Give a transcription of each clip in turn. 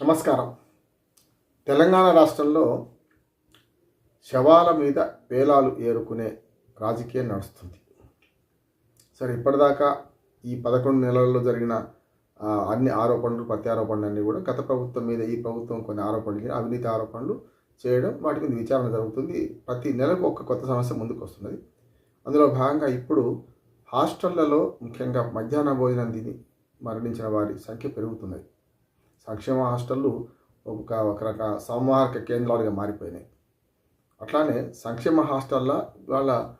నమస్కారం. తెలంగాణ రాష్ట్రంలో శవాల మీద వేలాలు ఏరుకునే రాజకీయం నడుస్తుంది. సరే ఇప్పటిదాకా ఈ పదకొండు నెలల్లో జరిగిన అన్ని ఆరోపణలు ప్రత్యారోపణలు అన్నీ కూడా గత ప్రభుత్వం మీద ఈ ప్రభుత్వం కొన్ని ఆరోపణలు అవినీతి ఆరోపణలు చేయడం వాటి మీద విచారణ జరుగుతుంది. ప్రతి నెలకు ఒక కొత్త సమస్య ముందుకు వస్తున్నది. అందులో భాగంగా ఇప్పుడు హాస్టళ్ళలో ముఖ్యంగా మధ్యాహ్న భోజనం తిని మరణించిన వారి సంఖ్య పెరుగుతున్నది. సంక్షేమ హాస్టళ్ళు ఒక ఒక రక సంవాహక కేంద్రాలుగా మారిపోయినాయి. అట్లానే సంక్షేమ హాస్టళ్ళ వాళ్ళ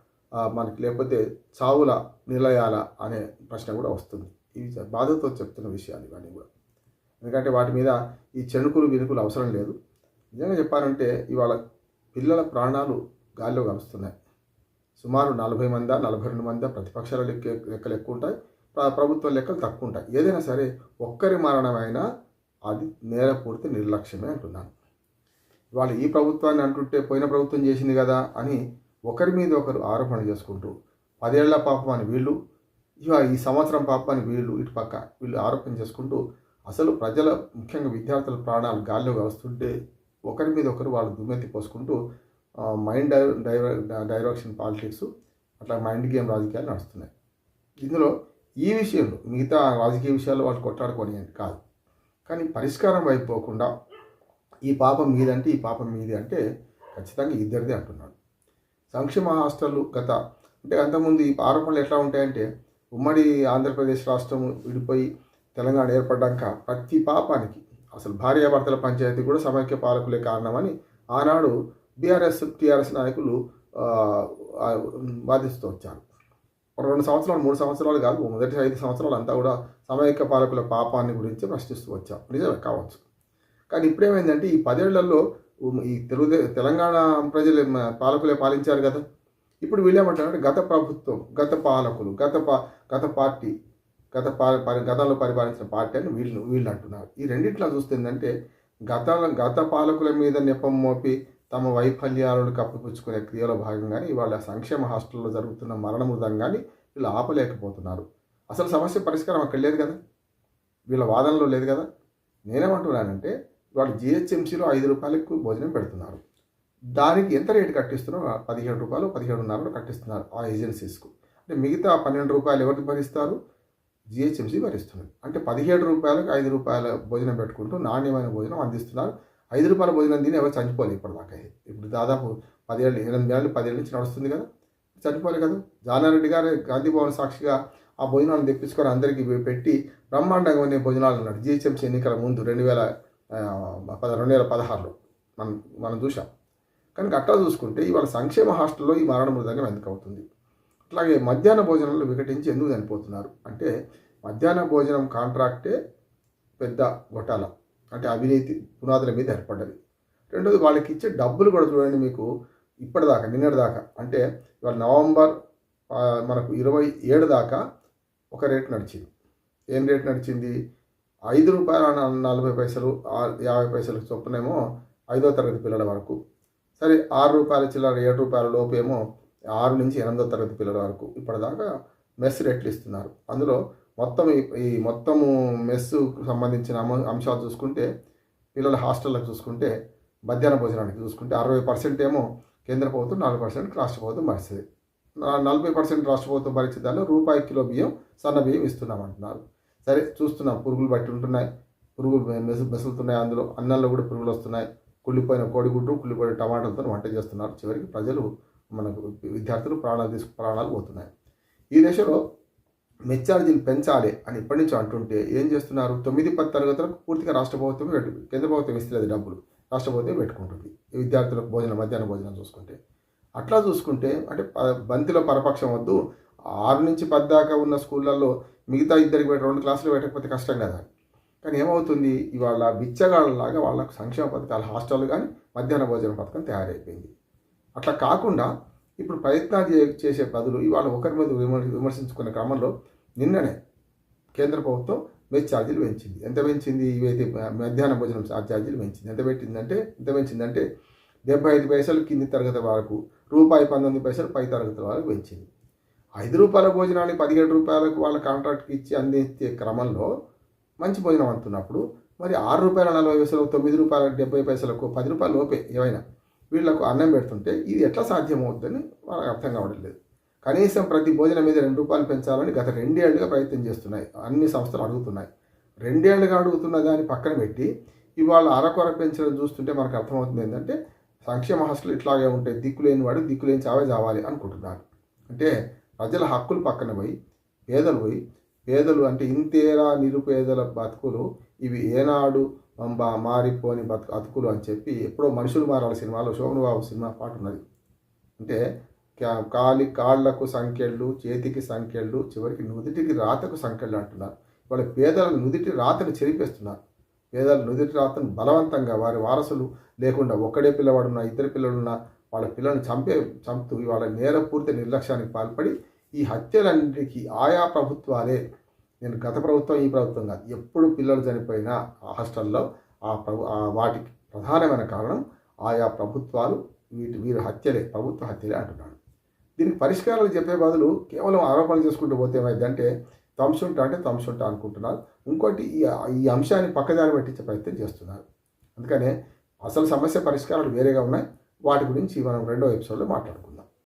మనకి లేకపోతే చావుల నిలయాల అనే ప్రశ్న కూడా వస్తుంది. ఇవి బాధతో చెప్తున్న విషయాలు ఇవన్నీ కూడా. ఎందుకంటే వాటి మీద ఈ చెణుకులు వినుకులు అవసరం లేదు. నిజంగా చెప్పాలంటే ఇవాళ పిల్లల ప్రాణాలు గాల్లో కలుస్తున్నాయి సుమారు నలభై మంది నలభై రెండు మంది ప్రతిపక్షాల లెక్క లెక్కలు ఎక్కువ ఉంటాయి. ప్రభుత్వం ప్రభుత్వ లెక్కలు తక్కువ ఉంటాయి. ఏదైనా సరే ఒక్కరి మరణమైనా అది నేర పూర్తి నిర్లక్ష్యమే అంటున్నాను. వాళ్ళు ఈ ప్రభుత్వాన్ని అంటుంటే పోయిన ప్రభుత్వం చేసింది కదా అని ఒకరి మీద ఒకరు ఆరోపణ చేసుకుంటూ పదేళ్ళ పాపం అని వీళ్ళు ఇక ఈ సంవత్సరం పాపం అని వీళ్ళు ఇటు పక్క వీళ్ళు ఆరోపణ చేసుకుంటూ అసలు ప్రజల ముఖ్యంగా విద్యార్థుల ప్రాణాలు గాల్లో వస్తుంటే ఒకరి మీద ఒకరు వాళ్ళు దుమ్మెత్తి పోసుకుంటూ మైండ్ డైవర్ డైరెక్షన్ పాలిటిక్స్ అట్లా మైండ్ గేమ్ రాజకీయాలు నడుస్తున్నాయి. ఇందులో ఈ విషయంలో మిగతా రాజకీయ విషయాలు వాళ్ళు కొట్లాడుకొని కాదు. కానీ పరిష్కారం అయిపోకుండా ఈ పాపం మీదంటే ఈ పాపం మీది అంటే ఖచ్చితంగా ఇద్దరిది అంటున్నాడు. సంక్షేమ హాస్టళ్ళు గత అంటే అంతకుముందు ఈ ఆరోపణలు ఎట్లా ఉంటాయంటే ఉమ్మడి ఆంధ్రప్రదేశ్ రాష్ట్రం విడిపోయి తెలంగాణ ఏర్పడ్డాక ప్రతి పాపానికి అసలు భార్యాభర్తల పంచాయతీ కూడా సమైక్య పాలకులే కారణమని ఆనాడు బీఆర్ఎస్ టీఆర్ఎస్ నాయకులు వాదిస్తూ వచ్చారు. రెండు సంవత్సరాలు మూడు సంవత్సరాలు కాదు మొదటి ఐదు సంవత్సరాలు అంతా కూడా సమైక్య పాలకుల పాపాన్ని గురించి ప్రశ్నిస్తూ వచ్చాం. నిజమే కావచ్చు. కానీ ఇప్పుడేమైందంటే ఈ పదేళ్ళలో ఈ తెలుగు తెలంగాణ ప్రజలు పాలకులే పాలించారు కదా. ఇప్పుడు వీళ్ళేమంటారంటే గత ప్రభుత్వం గత పాలకులు గత పా గత పార్టీ గత పాలి పరి- గతంలో పరిపాలించిన పార్టీ అని వీళ్ళు వీళ్ళు అంటున్నారు. ఈ రెండిట్లో చూస్తే ఏంటంటే గత గత పాలకుల మీద నెపం మోపి తమ వైఫల్యాలను కప్పిపుచ్చుకునే క్రియలో భాగంగానే ఇవాళ సంక్షేమ హాస్టల్లో జరుగుతున్న మరణ మృదంగాన్ని వీళ్ళు ఆపలేకపోతున్నారు. అసలు సమస్య పరిష్కారం అక్కడ లేదు కదా. వీళ్ళ వాదనలో లేదు కదా. నేనేమంటున్నానంటే వాళ్ళు జిహెచ్ఎంసీలో ఐదు రూపాయలకు భోజనం పెడుతున్నారు. దానికి ఎంత రేటు కట్టిస్తున్నారో పదిహేడు రూపాయలు పదిహేడున్నరలో కట్టిస్తున్నారు ఆ ఏజెన్సీస్కు. అంటే మిగతా పన్నెండు రూపాయలు ఎవరికి భరిస్తారు? జిహెచ్ఎంసీ భరిస్తున్నారు అంటే పదిహేడు రూపాయలకు ఐదు రూపాయల భోజనం పెట్టుకుంటూ నాణ్యమైన భోజనం అందిస్తున్నారు. ఐదు రూపాయల భోజనం తిని ఎవరు చనిపోలేదు ఇప్పటిదాకా? ఇప్పుడు దాదాపు పదిహేళ్ళు ఎనిమిది ఏళ్ళు పదేళ్ళ నుంచి నడుస్తుంది కదా. చనిపోవాలి కదా. జానారెడ్డి గారు గాంధీ భవన్ సాక్షిగా ఆ భోజనాలను తెప్పించుకొని అందరికీ పెట్టి బ్రహ్మాండంగా ఉండే భోజనాలు ఉన్నాడు జిహెచ్ఎంసీ ఎన్నికల ముందు రెండు వేల పద రెండు వేల పదహారులో మనం మనం చూసాం కనుక అట్లా చూసుకుంటే ఇవాళ సంక్షేమ హాస్టల్లో ఈ మరణ మృదంగం ఎందుకు అవుతుంది? అట్లాగే మధ్యాహ్న భోజనంలో వికటించి ఎందుకు చనిపోతున్నారు? అంటే మధ్యాహ్న భోజనం కాంట్రాక్టే పెద్ద గొట్టాల అంటే అవినీతి పునాదుల మీద ఏర్పడ్డది. రెండోది వాళ్ళకి ఇచ్చే డబ్బులు కూడా చూడండి మీకు ఇప్పటిదాకా నిన్నటిదాకా. అంటే ఇవాళ నవంబర్ మనకు ఇరవై ఏడు దాకా ఒక రేటు నడిచింది. ఏం రేటు నడిచింది? ఐదు రూపాయల నలభై పైసలు యాభై పైసలు చొప్పునేమో ఐదో తరగతి పిల్లల వరకు. సరే ఆరు రూపాయల చిల్లర ఏడు రూపాయల లోపేమో ఆరు నుంచి ఎనిమిదో తరగతి పిల్లల వరకు. ఇప్పటిదాకా మెస్ రేట్లు ఇస్తున్నారు. అందులో మొత్తం ఈ మొత్తము మెస్సు సంబంధించిన అమ- అంశాలు చూసుకుంటే పిల్లల హాస్టళ్ళకు చూసుకుంటే మధ్యాహ్న భోజనానికి చూసుకుంటే అరవై పర్సెంట్ ఏమో కేంద్ర ప్రభుత్వం నాలుగు పర్సెంట్ రాష్ట్ర ప్రభుత్వం భరిస్తుంది. నలభై పర్సెంట్ రాష్ట్ర ప్రభుత్వం భరించే దానిలో రూపాయి కిలో బియ్యం సన్న బియ్యం ఇస్తున్నామంటున్నారు. సరే చూస్తున్నాం పురుగులు బట్టి ఉంటున్నాయి పురుగులు మెసు మెసులుతున్నాయి అందులో అన్నంలో కూడా పురుగులు వస్తున్నాయి. కుళ్ళిపోయిన కోడిగుడ్డు కుళ్ళిపోయిన టమాటాలతో వంట చేస్తున్నారు. చివరికి ప్రజలు మనకు విద్యార్థులు ప్రాణాలు తీసుకు ప్రాణాలు పోతున్నాయి. ఈ దశలో మెచ్చార్జీలు పెంచాలి అని ఇప్పటి నుంచి అంటుంటే ఏం చేస్తున్నారు? తొమ్మిది పది తరగతులకు పూర్తిగా రాష్ట్ర ప్రభుత్వం పెట్టు కేంద్ర ప్రభుత్వం ఇస్తలేదు డబ్బులు. రాష్ట్ర ప్రభుత్వం పెట్టుకుంటుంది. ఈ విద్యార్థులకు భోజనం మధ్యాహ్న భోజనం చూసుకుంటే. అట్లా చూసుకుంటే అంటే ప- బంతిలో పరపక్షం వద్దు. ఆరు నుంచి పది దాకా ఉన్న స్కూళ్ళల్లో మిగతా ఇద్దరికి పెట్టి రెండు క్లాసులు పెట్టకపోతే కష్టం కదా. కానీ ఏమవుతుంది? ఇవాళ బిచ్చగాళ్ళలాగా వాళ్ళకు సంక్షేమ పథకాలు హాస్టల్ కానీ మధ్యాహ్న భోజన పథకం తయారైపోయింది. అట్లా కాకుండా ఇప్పుడు ప్రయత్నాలు చేసే బదులు ఇవాళ ఒకరి మీద విమర్శించుకునే క్రమంలో నిన్ననే కేంద్ర ప్రభుత్వం మెస్ ఛార్జీలు పెంచింది. ఎంత పెంచింది? ఇవైతే మధ్యాహ్న భోజనం ఛార్జీలు పెంచింది. ఎంత పెట్టిందంటే ఎంత పెంచిందంటే డెబ్బై ఐదు పైసలు కింది తరగతి వరకు రూపాయి పంతొమ్మిది పైసలు పై తరగతి వరకు పెంచింది. ఐదు రూపాయల భోజనాన్ని పదిహేడు రూపాయలకు వాళ్ళ కాంట్రాక్ట్కి ఇచ్చి అందించే క్రమంలో మంచి భోజనం అంటున్నప్పుడు మరి ఆరు రూపాయల నలభై పైసలు తొమ్మిది రూపాయల డెబ్బై పైసలకు పది రూపాయల లోపే ఏమైనా వీళ్ళకు అన్నం పెడుతుంటే ఇది ఎట్లా సాధ్యమవుతుందని వాళ్ళకి అర్థం కావడం లేదు. కనీసం ప్రతి భోజనం మీద రెండు రూపాయలు పెంచాలని గత రెండేళ్ళుగా ప్రయత్నం చేస్తున్నాయి. అన్ని సంస్థలు అడుగుతున్నాయి. రెండేళ్ళుగా అడుగుతున్న దాన్ని పక్కన పెట్టి ఇవాళ అరకొర పెంచడం చూస్తుంటే మనకు అర్థమవుతుంది ఏంటంటే సంక్షేమ హస్తులు ఇట్లాగే ఉంటాయి దిక్కులేని వాడు దిక్కులేని చావే చావాలి అనుకుంటున్నారు. అంటే ప్రజల హక్కులు పక్కన పోయి పేదలు పోయి పేదలు అంటే ఇంతేరా నిరుపేదల బతుకులు ఇవి ఏనాడు బా మారిపోని బతుకు బతుకులు అని చెప్పి ఎప్పుడో మనుషులు మారాల సినిమాలో శోభన్ బాబు సినిమా పాట ఉన్నది. అంటే కాలి కాళ్ళకు సంఖ్యలు చేతికి సంఖ్యలు చివరికి నుదిటికి రాతకు సంఖ్యలు అంటున్నారు. వాళ్ళ పేదల నుదిటి రాతను చెరిపేస్తున్నారు. పేదల నుదిటి రాతను బలవంతంగా వారి వారసులు లేకుండా ఒక్కడే పిల్లవాడున్నా ఇద్దరు పిల్లలున్నా వాళ్ళ పిల్లలను చంపే చంపుతూ వాళ్ళ నేరపూర్తి నిర్లక్ష్యానికి పాల్పడి ఈ హత్యలన్నిటికీ ఆయా ప్రభుత్వాలే. నేను గత ప్రభుత్వం ఈ ప్రభుత్వం కాదు. ఎప్పుడు పిల్లలు చనిపోయినా ఆ హాస్టల్లో ఆ ప్రభు ఆ వాటికి ప్రధానమైన కారణం ఆయా ప్రభుత్వాలు వీటి వీరి హత్యలే ప్రభుత్వ హత్యలే అంటున్నాడు. దీనికి పరిష్కారాలు చెప్పే బదులు కేవలం ఆరోపణలు చేసుకుంటూ పోతే ఏమైందంటే తంసుంటా అంటే తంసుంటా అనుకుంటున్నారు. ఇంకోటి ఈ ఈ అంశాన్ని పక్కదారి పెట్టించే ప్రయత్నం చేస్తున్నారు. అందుకనే అసలు సమస్య పరిష్కారాలు వేరేగా ఉన్నాయి. వాటి గురించి మనం రెండో ఎపిసోడ్లో మాట్లాడుకుందాం.